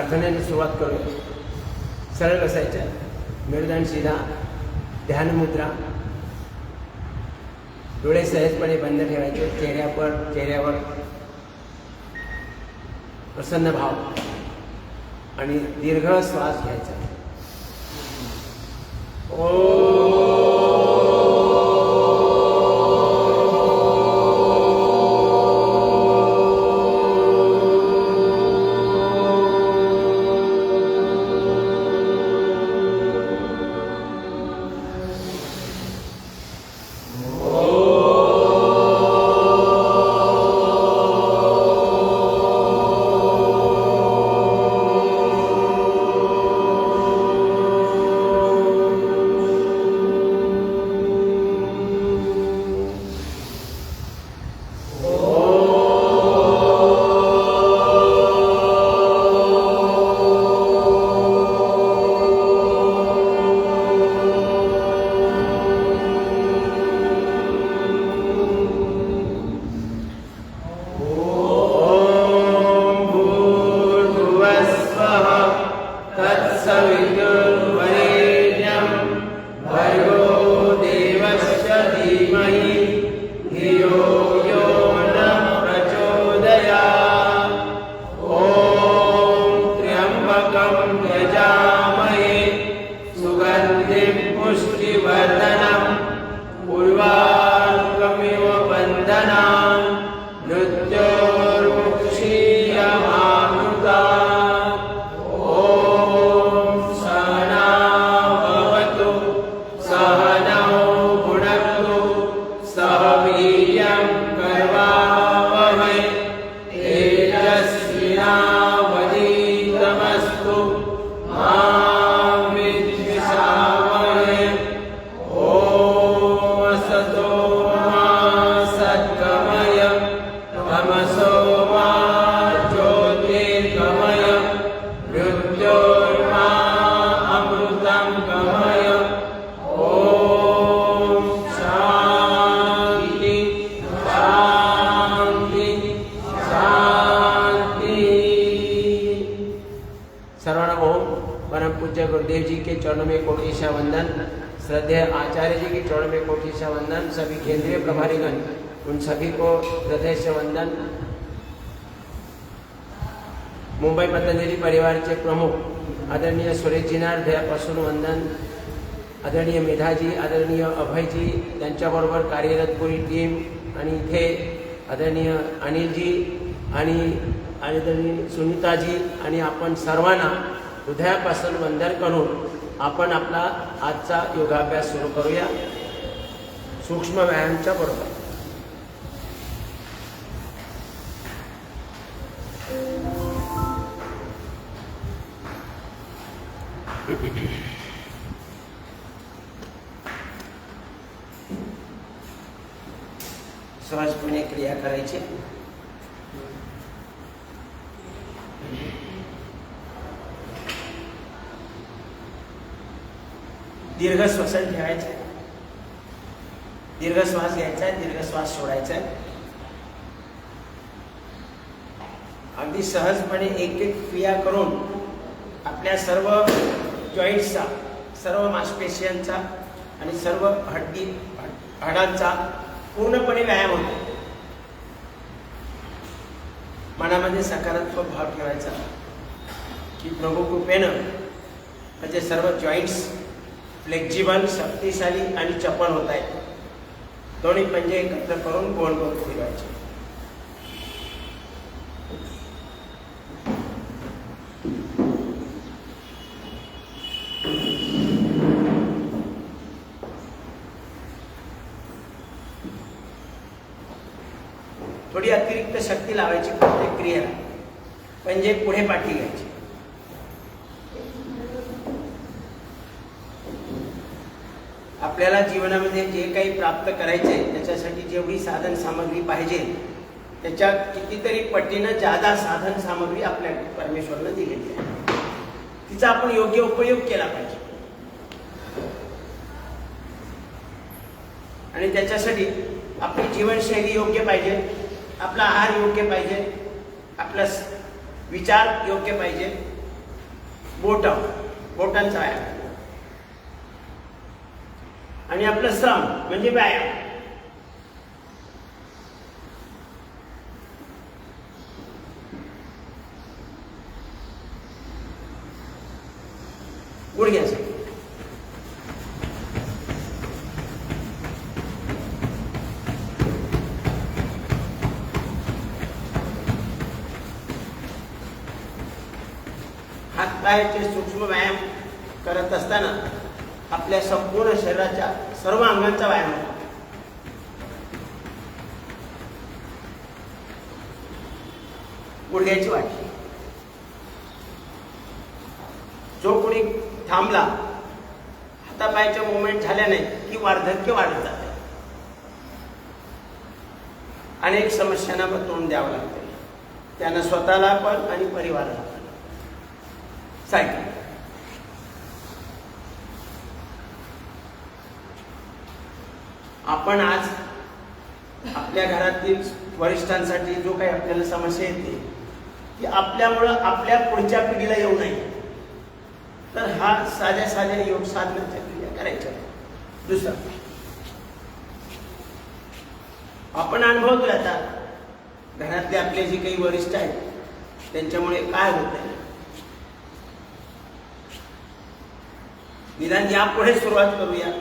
प्रार्थनेने सुरुवात करू. सरळ बसायचं. मेरुदंड सीधा. ध्यानमुद्रा डोळे सहजपणे बंद ठेवायचे. चेहऱ्यावर चेहऱ्यावर प्रसन्न भाव आणि दीर्घ श्वास घ्यायचा. भूर्भुवस्वः गुरुदेव जी के चरणों में कोटिशा वंदन श्रद्धेय आचार्य जी के चरणों में कोटिशा वंदन सभी केंद्रीय प्रभारीगण उन सभी को हृदय से वंदन मुंबई पतंजलि परिवारचे प्रमुख आदरणीय सुरेशजींना हृदयापासून वंदन आदरणीय मेधाजी आदरणीय अभयजी त्यांच्याबरोबर कार्यरत पुरी टीम आणि इथे आदरणीय अनिलजी आणि आदरणीय सुनीताजी आणि आपण सर्वांना हृदयापासून वंदन करून आपण आपला आजचा योगाभ्यास सुरू करूया. सूक्ष्म व्यायामच्या बरोबर. श्वास सोडायचा आहे अगदी सहजपणे एक एक क्रिया करून आपल्या सर्व जॉईंट्सचा सर्व मांसपेशियांचा आणि सर्व हड्डी हाडांचा पूर्णपणे व्यायाम होतो. मनामध्ये सकारात्मक भाव ठेवायचा की प्रभू कृपेनं म्हणजे सर्व जॉईंट्स फ्लेक्झिबल शक्तिशाली आणि चपळ होत आहेत. दोन्ही पंजे एकत्र करून गोल गोल फिरायचे. थोडी अतिरिक्त शक्ती लावायची प्रत्येक क्रियेला पंजे पुढे पाठी घ्या. आपल्याला जीवनामध्ये जे काही प्राप्त करायचे त्याच्यासाठी जेवढी साधन सामग्री पाहिजे त्याच्या कितीतरी पटीनं जादा साधन सामग्री आपल्या परमेश्वरनं दिलेली आहे. तिचा आपण योग्य उपयोग केला पाहिजे. आणि त्याच्यासाठी आपली जीवनशैली योग्य पाहिजे आपला आहार योग्य पाहिजे आपला विचार योग्य पाहिजे. बोट बोटांचा व्यायाम आणि आपलं श्रम म्हणजे व्यायाम. गुडघ्यासाठी हातपायाचे सूक्ष्म व्यायाम करत असताना आपल्या संपूर्ण शरीराच्या सर्व अंगांचा व्यायाम होतो. गुडघ्याची वाटी जो कोणी थांबला हातापायाचे मुवमेंट झाल्या नाही की वार्धक्य वाढत जाते. अनेक समस्यांना पण तोंड द्यावं लागते. त्यांना स्वतःला पण आणि परिवाराला पण. सायकल. आपण आज आपल्या घरातील वरिष्ठांसाठी जो काही आपल्याला समस्या येते की आपल्यामुळं आपल्या पुढच्या पिढीला येऊ नये. तर हा साध्या साध्या योग साधनाच्या क्रिया करायच्या. दुसरं आपण अनुभवतोय आता घरातले आपले जे काही वरिष्ठ आहेत त्यांच्यामुळे काय होत आहे निदान यापुढे सुरुवात करूया.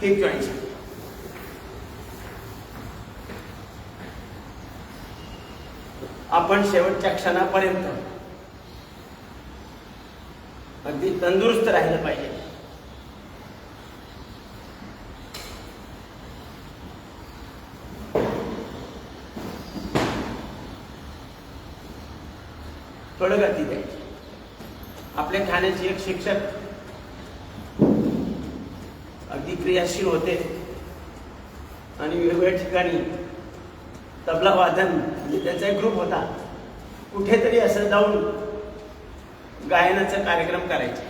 हिप जॉईंट आपण शेवटच्या क्षणापर्यंत अगदी तंदुरुस्त राहिलं पाहिजे. थोडं गती द्यायची. आपल्या ठाण्याचे एक शिक्षक अगदी क्रियाशील होते. आणि वेगवेगळ्या ठिकाणी तबला वादन म्हणजे त्यांचा एक ग्रुप होता. कुठेतरी असं जाऊन गायनाचा कार्यक्रम करायचे.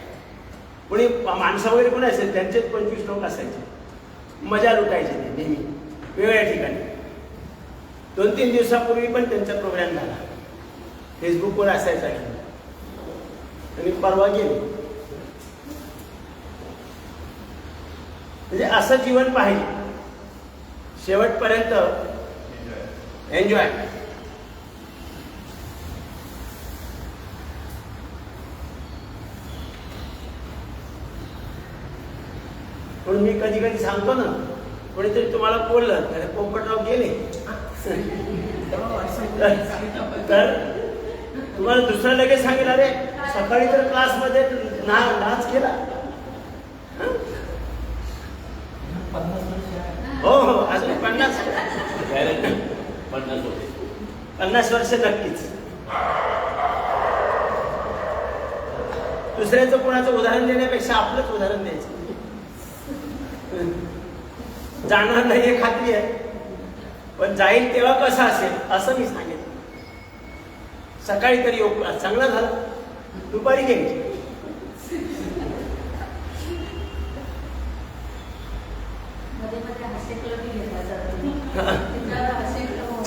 कोणी माणसं वगैरे कोणी असेल त्यांचेच पंचवीस लोक असायचे. मजा लुटायचे ते नेहमी वेगवेगळ्या ठिकाणी. दोन तीन दिवसापूर्वी पण त्यांचा प्रोग्राम झाला. फेसबुकवर असायचा. आणि परवा गेले. म्हणजे असं जीवन पाहिजे. शेवटपर्यंत एन्जॉय. म्हणून मी कधी कधी सांगतो ना कोणीतरी तुम्हाला बोललं तर पोपटराव गेले. तर तुम्हाला दुसरं लगेच सांगेल अरे सकाळी तर क्लासमध्ये ना नाच केला. हो हो अजून पन्नास पन्नास होते पन्नास वर्ष नक्कीच. दुसऱ्याचं कोणाचं उदाहरण देण्यापेक्षा आपलंच उदाहरण द्यायचं. जाणार नाही हे खात्री आहे. पण जाईल तेव्हा कसं असेल असं मी सांगेन. सकाळी तरी योग चांगला झाला. दुपारी घ्यायची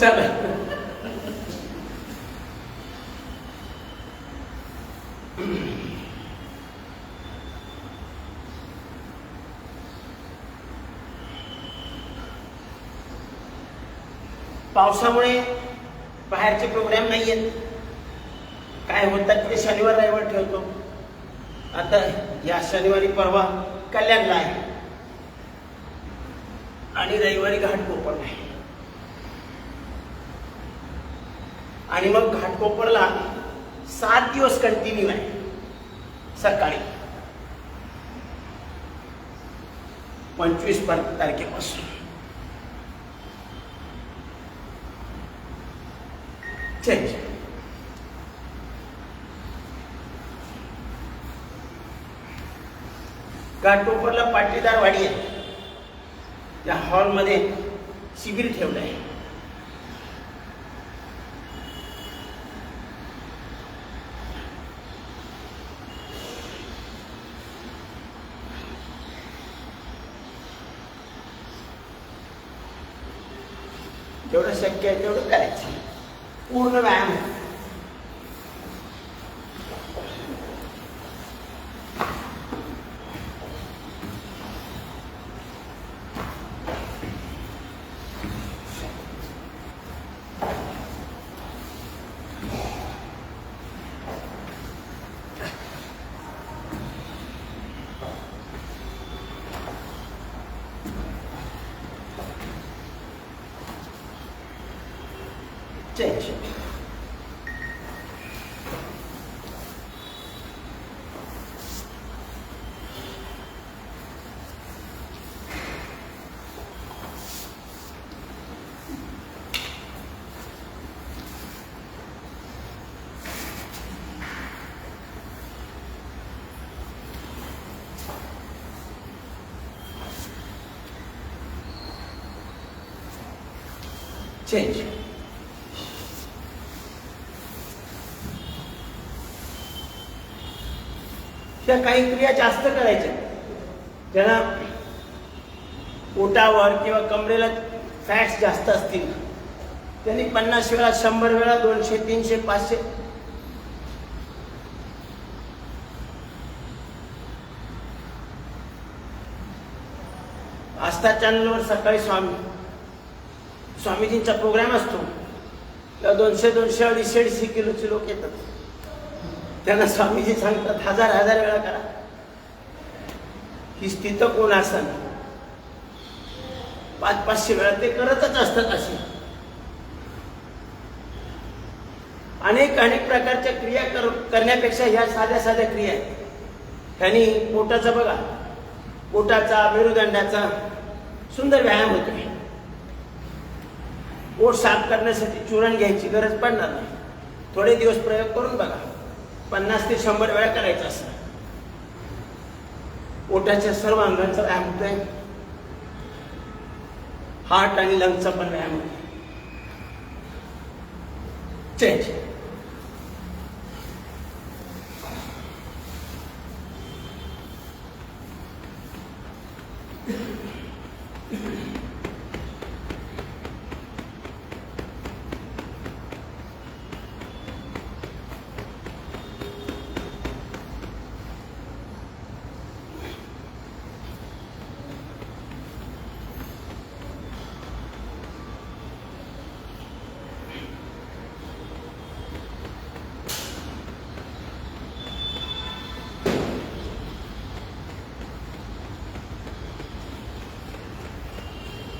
चला पावसामुळे बाहेरचे प्रोग्राम नाही आहेत काय होतात ते शनिवार रविवार ठेवतो. आता या शनिवारी परवा कल्याणला आहे. आणि रविवारी घाट घाटकोपर आहे. आणि मग घाटकोपरला सात दिवस कंटिन्यू आहे. सकाळी. पंचवीस तारखेपासून. चेंज घाटकोपरला पाटीदार वाडी आहे. त्या हॉलमध्ये शिबिर ठेवलं आहे जेवढं शक्य आहे तेवढं करायचं पूर्ण व्यायाम आहे. चेंज चेंज त्या काही क्रिया जास्त करायच्या. ज्यांना पोटावर किंवा कमरेला फॅट्स जास्त असतील. त्यांनी पन्नास वेळा शंभर वेळा दोनशे तीनशे पाचशे. आस्था चॅनलवर सकाळी स्वामी. स्वामीजींचा प्रोग्राम असतो. तेव्हा दोनशे दोनशे अडीचशे अडीचशे किलोचे लोक येतात. त्यांना स्वामीजी सांगतात हजार हजार वेळा करा. ही स्थित कोण आसन पाच पाचशे वेळा ते करतच असतात असे अनेक अनेक प्रकारच्या क्रिया कर करण्यापेक्षा ह्या साध्या साध्या क्रिया आहेत. त्यांनी पोटाचा बघा. पोटाचा मेरुदंडाचा सुंदर व्यायाम होतो पोट साफ करण्यासाठी चुरण घ्यायची गरज पडणार नाही. थोडे दिवस प्रयोग करून बघा. पन्नास ते शंभर वेळा करायचं असं. पोटाच्या सर्व अंगांचा व्यायाम होतोय. हार्ट आणि लंगचा पण व्यायाम होतो चेंज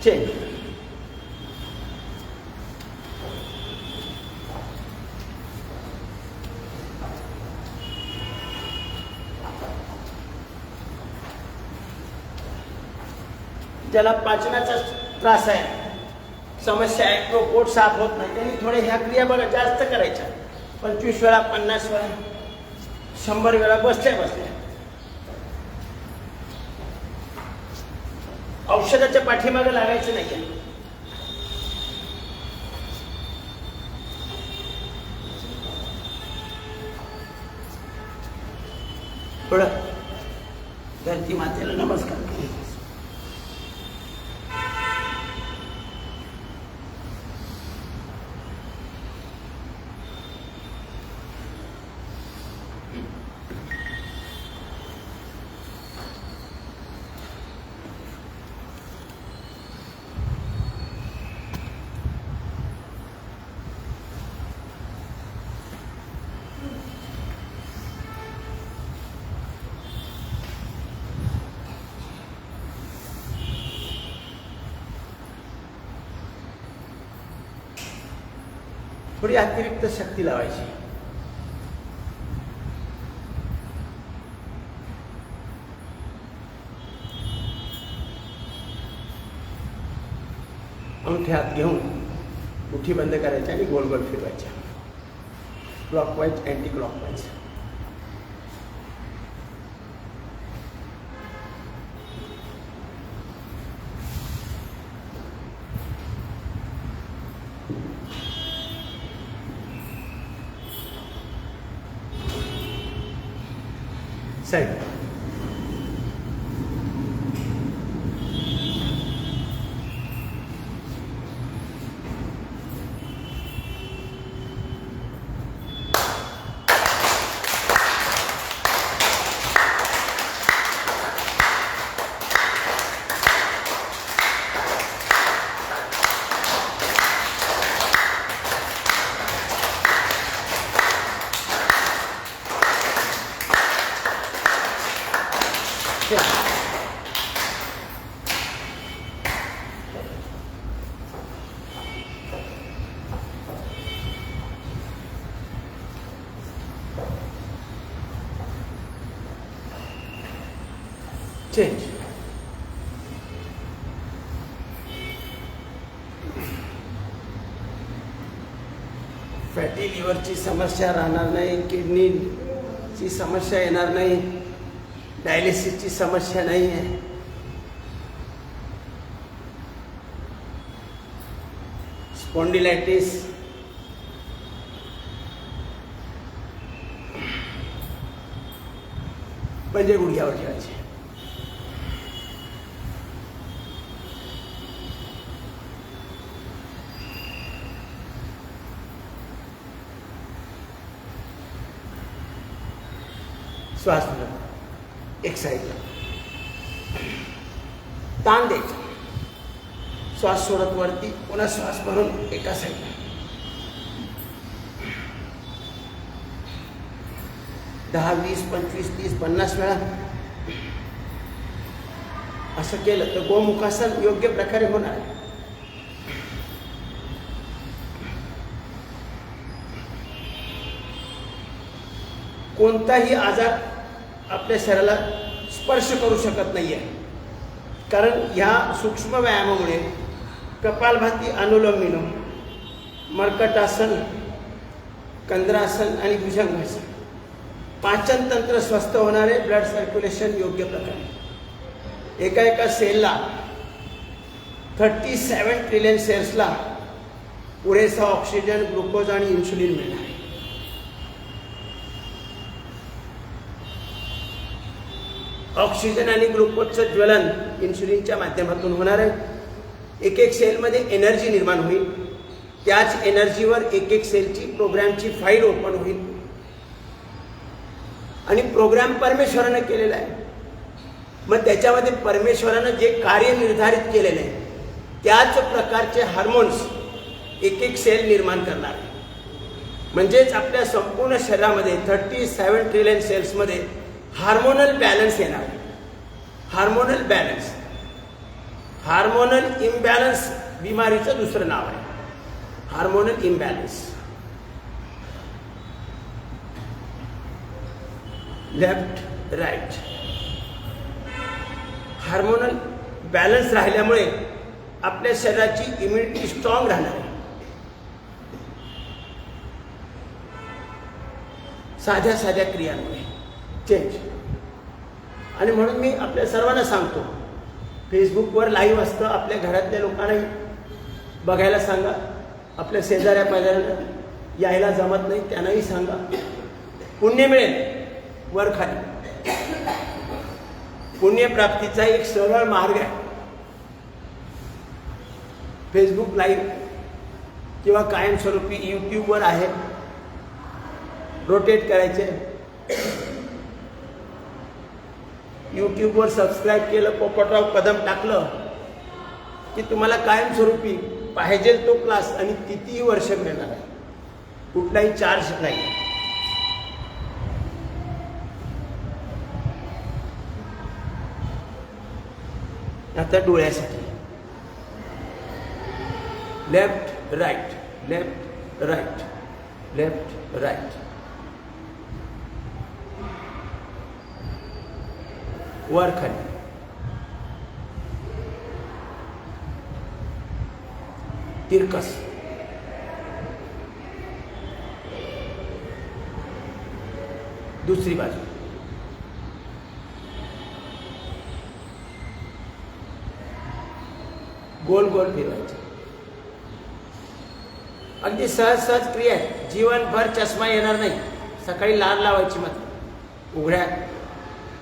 चेंज ज्याला पाचनाचा त्रास आहे समस्या आहे तो पोट साफ होत नाही त्यांनी थोडे ह्या क्रिया बघा जास्त करायच्या. पंचवीस वेळा पन्नास वेळा शंभर वेळा बसल्या बसल्या. औषधाच्या पाठीमागे लागायचं नाही थोडं धरती मातेला नमस्कार. थोडी अतिरिक्त शक्ती लावायची. अंगठ्यात हात घेऊन मुठी बंद करायच्या आणि गोल गोल फिरवायच्या. क्लॉकवाईज अँटी क्लॉकवाईज लिव्हरची समस्या राहणार नाही किडनीची समस्या येणार नाही डायलिसिसची समस्या नाही आहे. स्पॉन्डिलायटिस म्हणजे गुडघ्यावर ठेवायचे. श्वास घ्या. एक साईडला ताण द्यायचा. श्वास सोडत वरती पुन्हा श्वास भरून एका साईडला दहा वीस पंचवीस तीस पन्नास वेळा. असं केलं तर गोमुखासन योग्य प्रकारे होणार. कोणताही आजार आपल्या शरीराला स्पर्श करू शकत नाही आहे कारण ह्या सूक्ष्म व्यायामामुळे कपालभाती अनुलोम विलोम मर्कटासन कंद्रासन आणि भुजंगासन पाचन तंत्र स्वस्थ होणारे ब्लड सर्क्युलेशन योग्य प्रकारे. एका एका सेलला थर्टी सेवन ट्रिलियन सेल्सला पुरेसा ऑक्सिजन ग्लुकोज आणि इन्सुलिन मिळणार. ऑक्सिजन आणि ग्लुकोजचं ज्वलन इन्सुलिनच्या माध्यमातून होणार आहे. एक एक सेलमध्ये एनर्जी निर्माण होईल. त्याच एनर्जीवर एक एक सेलची प्रोग्रामची फाईल ओपन होईल. आणि प्रोग्राम परमेश्वरानं केलेला आहे. मग त्याच्यामध्ये परमेश्वरानं जे कार्य निर्धारित केलेलं आहे त्याच प्रकारचे हार्मोन्स एक एक सेल निर्माण करणार म्हणजेच आपल्या संपूर्ण शरीरामध्ये थर्टी सेवन ट्रिलियन सेल्समध्ये हार्मोनल बॅलन्स येणार. Hormonal balance. हार्मोनल इम्बॅलन्स बिमारीचं दुसरं नाव आहे. Hormonal imbalance. Left right. Hormonal balance राहिल्यामुळे आपल्या शरीराची इम्युनिटी स्ट्रॉंग राहणार आहे. साध्या साध्या क्रियांमुळे. चेंज आणि म्हणून मी आपल्या सर्वांना सांगतो फेसबुकवर लाईव्ह असतं आपल्या घरातल्या लोकांनाही. बघायला सांगा आपल्या शेजाऱ्या पाजाऱ्यांना. यायला जमत नाही त्यांनाही सांगा. पुण्य मिळेल वर खाली. पुण्यप्राप्तीचा एक सरळ मार्ग आहे. फेसबुक लाईव्ह किंवा कायमस्वरूपी यूट्यूबवर आहे. रोटेट करायचे. यूट्यूबवर सबस्क्राईब केलं पोपटराव कदम टाकलं की तुम्हाला कायमस्वरूपी पाहिजे तो क्लास आणि कितीही वर्ष मिळणार आहे. कुठलाही चार्ज नाही. आता डोळ्यासाठी. Left right left right left right वर खाली. तिरकस. दुसरी बाजू. गोल गोल फिरवायचे. अगदी सहज सहज क्रिया आहे. जीवनभर चष्मा येणार नाही. सकाळी लार लावायची मात्र. उघड्या.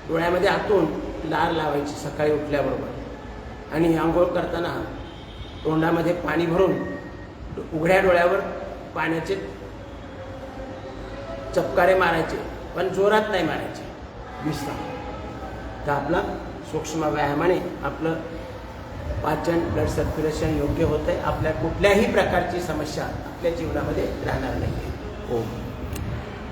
डोळ्यामध्ये आतून लार लावायची सकाळी उठल्याबरोबर. आणि आंघोळ करताना तोंडामध्ये पाणी भरून उघड्या डोळ्यावर पाण्याचे चपकारे मारायचे पण जोरात नाही मारायचे. विसरा तर आपला सूक्ष्म व्यायामाने आपलं पाचन ब्लड सर्क्युलेशन योग्य होतं आहे आपल्या कुठल्याही प्रकारची समस्या आपल्या जीवनामध्ये राहणार नाही ओम हो.